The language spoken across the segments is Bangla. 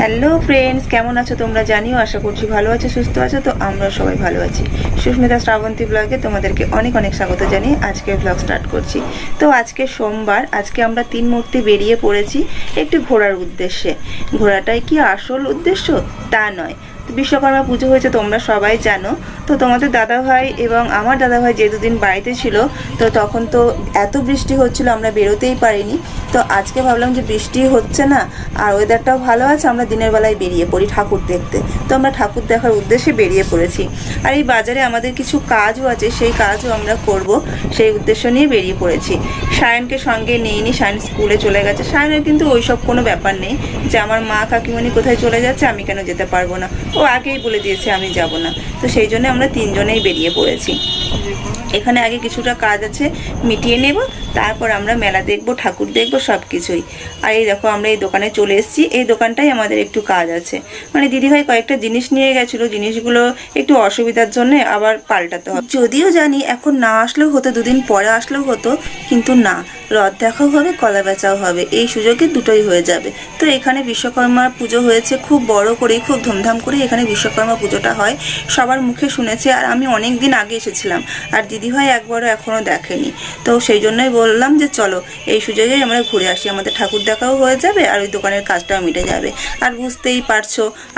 হ্যালো ফ্রেন্ডস কেমন আছো তোমরা জানিও? আশা করছি ভালো আছো, সুস্থ আছো, তো আমরা সবাই ভালো আছি। সুস্মিতা শ্রাবন্তী ব্লগে তোমাদেরকে অনেক অনেক স্বাগত জানিয়ে আজকে ব্লগ স্টার্ট করছি। তো আজকে সোমবার, আজকে আমরা তিন মূর্তি বেরিয়ে পড়েছি একটি ঘোরার উদ্দেশ্যে। ঘোরাটাই কি আসল উদ্দেশ্য? তা নয়। বিশ্বকর্মা পুজো হয়েছে, তোমরা সবাই জানো। তো তোমাদের দাদা ভাই এবং আমার দাদা ভাই যে দুদিন বাড়িতে ছিল, তো তখন তো এত বৃষ্টি হচ্ছিল, আমরা বেরোতেই পারিনি। তো আজকে ভাবলাম যে বৃষ্টি হচ্ছে না, আর ওয়েদারটাও ভালো আছে, আমরা দিনের বেলায় বেরিয়ে পড়ি ঠাকুর দেখতে। তো আমরা ঠাকুর দেখার উদ্দেশ্যে বেরিয়ে পড়েছি। আর এই বাজারে আমাদের কিছু কাজও আছে, সেই কাজও আমরা করব, সেই উদ্দেশ্য নিয়ে বেরিয়ে পড়েছি। সায়নকে সঙ্গে নিয়ে নি সায়ন স্কুলে চলে গেছে। সায়নের কিন্তু ওইসব কোনো ব্যাপার নেই যে, আমার মা কাকিমণি কোথায় চলে যাচ্ছে, আমি কেন যেতে পারব না? ও আগেই বলে দিয়েছে, আমি যাব না। তো সেই জন্য আমরা তিনজনেই বেরিয়ে পড়েছি। এখানে আগে কিছুটা কাজ আছে, মিটিয়ে নেব, তারপর আমরা মেলা দেখব, ঠাকুর দেখব সব কিছুই আর এই দেখো, আমরা এই দোকানে চলে এসেছি। এই দোকানটাই আমাদের একটু কাজ আছে। মানে দিদিভাই কয়েকটা জিনিস নিয়ে গেছিল, জিনিসগুলো একটু অসুবিধার জন্য আবার পাল্টাতে হবে। যদিও জানি এখন না আসলেও হতো, দুদিন পরে আসলেও হতো, কিন্তু না, রথ দেখাও হবে, কলা বেচাও হবে, এই সুযোগে দুটোই হয়ে যাবে। তো এখানে বিশ্বকর্মা পুজো হয়েছে, খুব বড় করে খুব ধুমধাম করে এখানে বিশ্বকর্মা পুজোটা হয়, সবার মুখে শুনেছে আর আমি অনেক দিন আগে এসেছিলাম আর দিদিভাই একবারও এখনও দেখেনি। তো সেই জন্যই বললাম যে চলো, এই সুযোগেই আমরা ঘুরে আসি। আমাদের ঠাকুর দেখাও হয়ে যাবে আর ওই দোকানের কাজটাও মিটে যাবে। আর বুঝতেই পারছ,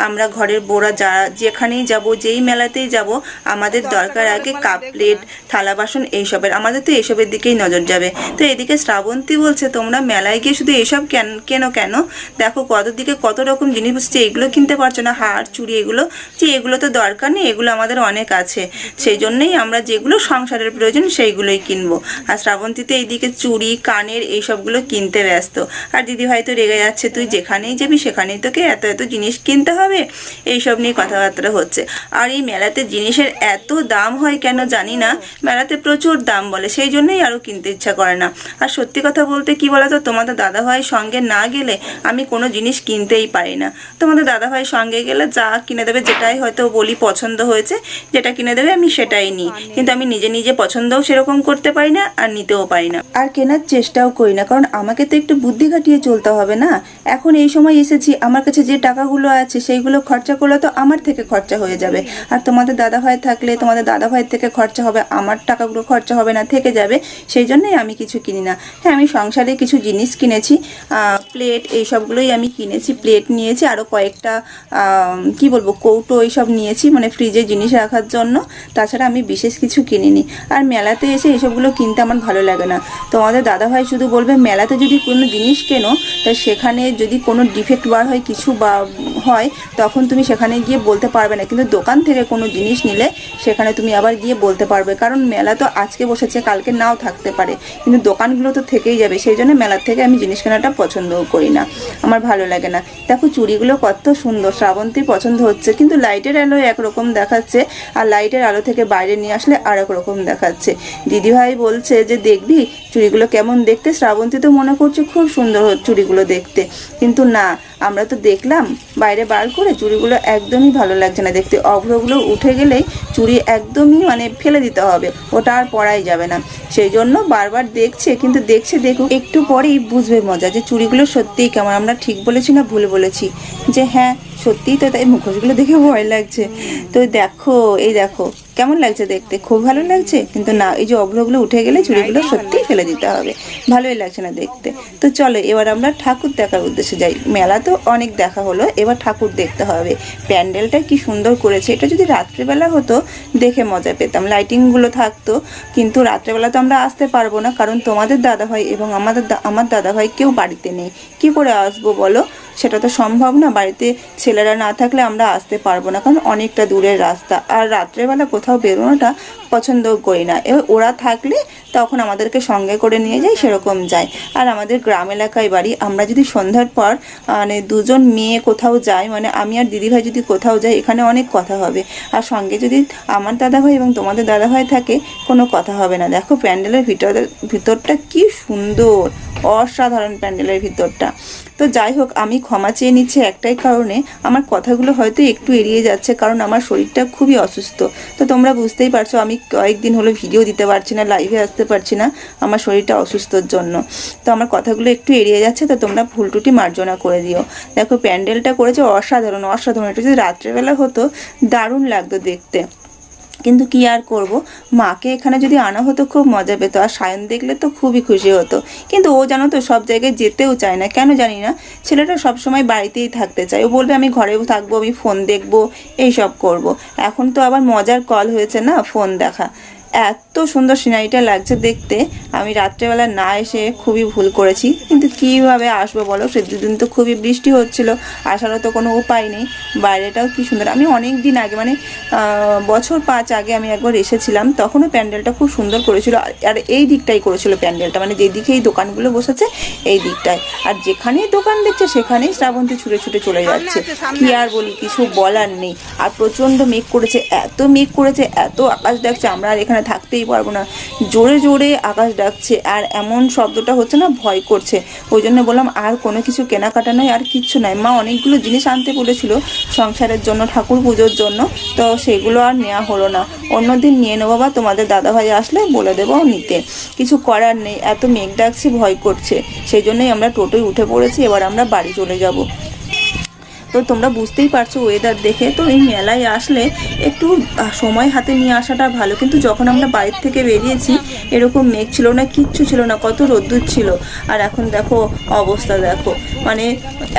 আমরা ঘরের বোরা যারা যেখানেই যাব, যেই মেলাতেই যাব, আমাদের দরকার আগে কাপ প্লেট, থালা বাসন এইসবের। আমাদের তো এইসবের দিকেই নজর যাবে। তো এদিকে শ্রাবন্তী বলছে, তোমরা মেলায় গিয়ে শুধু এইসব কেন কেন কেন? দেখো কত দিকে কত রকম জিনিস বসছে, এগুলো কিনতে পারছ না। হার, চুড়ি এগুলো, যে এগুলো তো দরকার নেই, এগুলো আমাদের অনেক আছে। সেই জন্যই আমরা যেগুলো সংসারের প্রয়োজন সেইগুলোই কিনবো। আর শ্রাবন্তীতে এইদিকে চুড়ি, কানের এইসবগুলো কিনতে ব্যস্ত। আর দিদি ভাই তো রেগে যাচ্ছে, তুই যেখানেই যাবি সেখানেই তোকে এত এত জিনিস কিনতে হবে? এইসব নিয়ে কথাবার্তা হচ্ছে। আর এই মেলাতে জিনিসের এত দাম হয় কেন জানি না, মেলাতে প্রচুর দাম বলে, সেই জন্যই আরও কিনতে ইচ্ছা করে না। আর সত্যি কথা বলতে কি বলতো, তোমাদের দাদা ভাই সঙ্গে না গেলে আমি কোনো জিনিস কিনতেই পারি না। তোমাদের দাদা ভাই সঙ্গে গেলে যা কিনে দেবে যেটাই হয়তো বলি পছন্দ হয়েছে যেটা কিনে দেবে আমি সেটাই নিই। কিন্তু আমি নিজে নিজে পছন্দও সেরকম করতে পারি না আর নিতেও পারি না। আর কেনার চেষ্টাও করি না কারণ আমাকে তো একটু বুদ্ধি খাটিয়ে চলতে হবে না। এখন এই সময় এসেছি আমার কাছে যে টাকাগুলো আছে সেইগুলো খরচা করলে তো আমার থেকে খরচা হয়ে যাবে। আর তোমাদের দাদা ভাই থাকলে তোমাদের দাদা ভাইয়ের থেকে খরচা হবে আমার টাকাগুলো খরচা হবে না থেকে যাবে। সেই জন্যই আমি কিছু কিনি না। হ্যাঁ আমি সংসারে কিছু জিনিস কিনেছি প্লেট এই সবগুলোই আমি কিনেছি প্লেট নিয়েছি আরও কয়েকটা কি বলব, কৌটো এইসব নিয়েছি মানে ফ্রিজে জিনিস রাখার জন্য। তাছাড়া আমি বিশেষ কিছু কিনিনি। আর মেলাতে এসে এইসবগুলো কিনতে আমার ভালো লাগে না। তোমাদের দাদাভাই শুধু বলবে, মেলাতে যদি কোনো জিনিস কেনো, তা সেখানে যদি কোনো ডিফেক্ট বার হয়, কিছু বা হয়, তখন তুমি সেখানে গিয়ে বলতে পারবে না। কিন্তু দোকান থেকে কোনো জিনিস নিলে, সেখানে তুমি আবার গিয়ে বলতে পারবে। কারণ মেলা তো আজকে বসেছে, কালকে নাও থাকতে পারে। কিন্তু দোকানগুলো তো থেকেই যাবে। সেই জন্য মেলার থেকে আমি জিনিস কেনাটা পছন্দও করি না। আমার ভালো লাগে না। দেখো, চুড়িগুলো কত সুন্দর। শ্রাবন্তীর পছন্দ হচ্ছে কিন্তু লাইটের আলো একরকম দেখাচ্ছে আর লাইটের আলো থেকে বাইরে নিয়ে আসলে আর রকম দেখাচ্ছে। দিদিভাই বলছে যে, দেখবি চুড়িগুলো কেমন দেখতে? শ্রাবন্তী তো মনে করছে খুব সুন্দর চুড়িগুলো দেখতে। কিন্তু না, আমরা তো দেখলাম বাইরে বার করে চুড়িগুলো একদমই ভালো লাগছে না দেখতে। অভ্রগুলো উঠে গেলেই চুড়ি একদমই মানে ফেলে দিতে হবে। ওটা আর পরাই যাবে না। সেই জন্য বারবার দেখছে, কিন্তু দেখছে দেখুক একটু পরেই বুঝবে মজা যে, চুড়িগুলো সত্যিই কেমন? আমরা ঠিক বলেছি না ভুল বলেছি? যে হ্যাঁ সত্যিই তো তাই মুখোশগুলো দেখে ভয় লাগছে। তো দেখো এই দেখো কেমন লাগছে দেখতে? খুব ভালো লাগছে? কিন্তু না এই যে অভ্রগুলো উঠে গেলে চুড়িগুলো সত্যিই ফেলে দিতে হবে। ভালোই লাগছে না দেখতে। তো চলো এবার আমরা ঠাকুর দেখার উদ্দেশ্যে যাই। মেলা তো অনেক দেখা হলো এবার ঠাকুর দেখতে হবে। প্যান্ডেলটা কি সুন্দর করেছে এটা যদি রাত্রিবেলা হতো দেখে মজা পেতাম। লাইটিংগুলো থাকতো কিন্তু রাত্রেবেলা তো আমরা আসতে পারব না কারণ তোমাদের দাদা দাদাভাই এবং আমাদের আমার দাদাভাই কেউ বাড়িতে নেই। কি করে আসব বলো? সেটা তো সম্ভব না। বাড়িতে ছেলেরা না থাকলে আমরা আসতে পারব না, কারণ অনেকটা দূরের রাস্তা। আর রাত্রেবেলা কোথাও বেরোনোটা পছন্দ করি না। এবার ওরা থাকলে তখন আমাদেরকে সঙ্গে করে নিয়ে যায়, সেরকম যায়। আর আমাদের গ্রাম এলাকায় বাড়ি, আমরা যদি সন্ধ্যার পর মানে দুজন মেয়ে কোথাও যাই মানে আমি আর দিদিভাই যদি কোথাও যাই, এখানে অনেক কথা হবে। আর সঙ্গে যদি আমার দাদাভাই এবং তোমাদের দাদাভাই থাকে, কোনো কথা হবে না। দেখো প্যান্ডেলের ভিতর, ভিতরটা কি সুন্দর। অসাধারণ প্যান্ডেলের ভিতরটা। তো যাই হোক, আমি ক্ষমা চেয়ে নিচ্ছি একটাই কারণে, আমার কথাগুলো হয়তো একটু এড়িয়ে যাচ্ছে কারণ আমার শরীরটা খুবই অসুস্থ। তো তোমরা বুঝতেই পারছ, আমি কয়েকদিন হলো ভিডিও দিতে পারছি না লাইভে আসতে পারছি না আমার শরীরটা অসুস্থর জন্য। তো আমার কথাগুলো একটু এড়িয়ে যাচ্ছে, তো তোমরা ভুল টুটি মার্জনা করে দিও। দেখো, প্যান্ডেলটা করেছে অসাধারণ অসাধারণ। এটা যদি রাত্রেবেলা হতো, দারুণ লাগতো দেখতে। কিন্তু কি আর করব? মাকে এখানে যদি আনা হতো, খুব মজা পেতো। আর সায়ন দেখলে তো খুবই খুশি হতো। কিন্তু ও জানো তো, সব জায়গায় যেতেও চায় না। কেন জানি না, ছেলেটা সব সময় বাড়িতেই থাকতে চায়। ও বলবে, আমি ঘরেও থাকব, আমি ফোন দেখব, এইসব করব। এখন তো আবার মজার কল হয়েছে না ফোন দেখা। এত সুন্দর সিনারিটা লাগছে দেখতে। আমি রাত্রেবেলা না এসে খুবই ভুল করেছি। কিন্তু কীভাবে আসব বলো? সে দুদিন তো খুবই বৃষ্টি হচ্ছিল। আসারও তো কোনো উপায় নেই। বাইরেটাও কি সুন্দর। আমি অনেক দিন আগে মানে বছর পাঁচ আগে আমি একবার এসেছিলাম। তখনও প্যান্ডেলটা খুব সুন্দর করেছিল। আর- আর এই দিকটাই করেছিল প্যান্ডেলটা। মানে যেদিকে এই দোকানগুলো বসেছে এই দিকটায়। আর যেখানেই দোকান দেখছে সেখানেই শ্রাবন্তী ছুটে ছুটে চলে যাচ্ছে। কি আর বলি? কিছু বলার নেই। আর প্রচণ্ড মেঘ করেছে। এত মেঘ করেছে এত আকাশ দেখছে। আমরা আর এখানে থাকতেই পারব না। জোরে জোরে আকাশ ডাকছে আর এমন শব্দটা হচ্ছে না, ভয় করছে। ওই জন্য বললাম, আর কোনো কিছু কেনাকাটা নয়, আর কিচ্ছু নাই মা অনেকগুলো জিনিস আনতে বলেছিল সংসারের জন্য, ঠাকুর পুজোর জন্য। তো সেগুলো আর নেওয়া হলো না। অন্যদিন নিয়ে নেব বা তোমাদের দাদাভাই আসলে বলে দেবো নিতে। কিছু করার নেই। এত মেঘ ডাকছে, ভয় করছে। সেই জন্যই আমরা টোটোয় উঠে পড়েছি। এবার আমরা বাড়ি চলে যাব। তো তোমরা বুঝতেই পারছ ওয়েদার দেখে। তো এই মেলায় আসলে একটু সময় হাতে নিয়ে আসাটা ভালো। কিন্তু যখন আমরা বাড়ির থেকে বেরিয়েছি, এরকম মেঘ ছিল না, কিচ্ছু ছিল না, কত রোদ্দুর ছিল। আর এখন দেখো, অবস্থা দেখো। মানে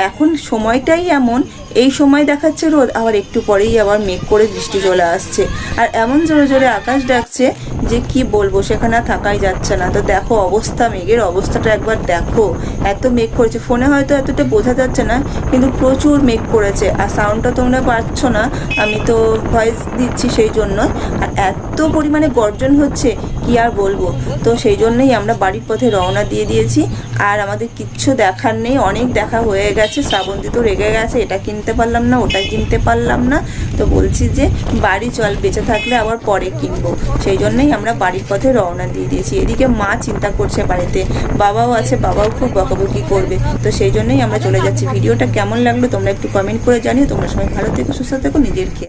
এখন সময়টাই এমন, এই সময় দেখাচ্ছে রোদ, আবার একটু পরেই আবার মেঘ করে বৃষ্টি চলে আসছে। আর এমন জোরে জোরে আকাশ ডাকছে যে কি বলব, সেখানে থাকাই যাচ্ছে না। তো দেখো অবস্থা, মেঘের অবস্থাটা একবার দেখো। এত মেঘ করেছে, ফোনে হয়তো এতটা বোঝা যাচ্ছে না, কিন্তু প্রচুর মেঘ করেছে। আর সাউন্ডটা তোমরা পাচ্ছ না, আমি তো ভয়েস দিচ্ছি সেই জন্য আর এত পরিমাণে গর্জন হচ্ছে, কি আর বলব? তো সেই জন্যই আমরা বাড়ির পথে রওনা দিয়ে দিয়েছি। আর আমাদের কিচ্ছু দেখার নেই। অনেক দেখা হয়ে গেছে। শ্রাবন্তী তো রেগে গেছে। এটা কিনতে পারলাম না, ওটা কিনতে পারলাম না। তো বলছি যে, বাড়ি চল, বেঁচে থাকলে আবার পরে কিনবো। সেই জন্যই আমরা বাড়ির পথে রওনা দিয়ে দিয়েছি। এদিকে মা চিন্তা করছে বাড়িতে। বাবাও আছে, বাবাও খুব বকাবকি করবে। তো সেই জন্যই আমরা চলে যাচ্ছি। ভিডিওটা কেমন লাগল তোমরা একটু কমেন্ট করে জানিও। তোমরা সবাই ভালো থেকো, সুস্থ থেকো, নিজের খেয়াল।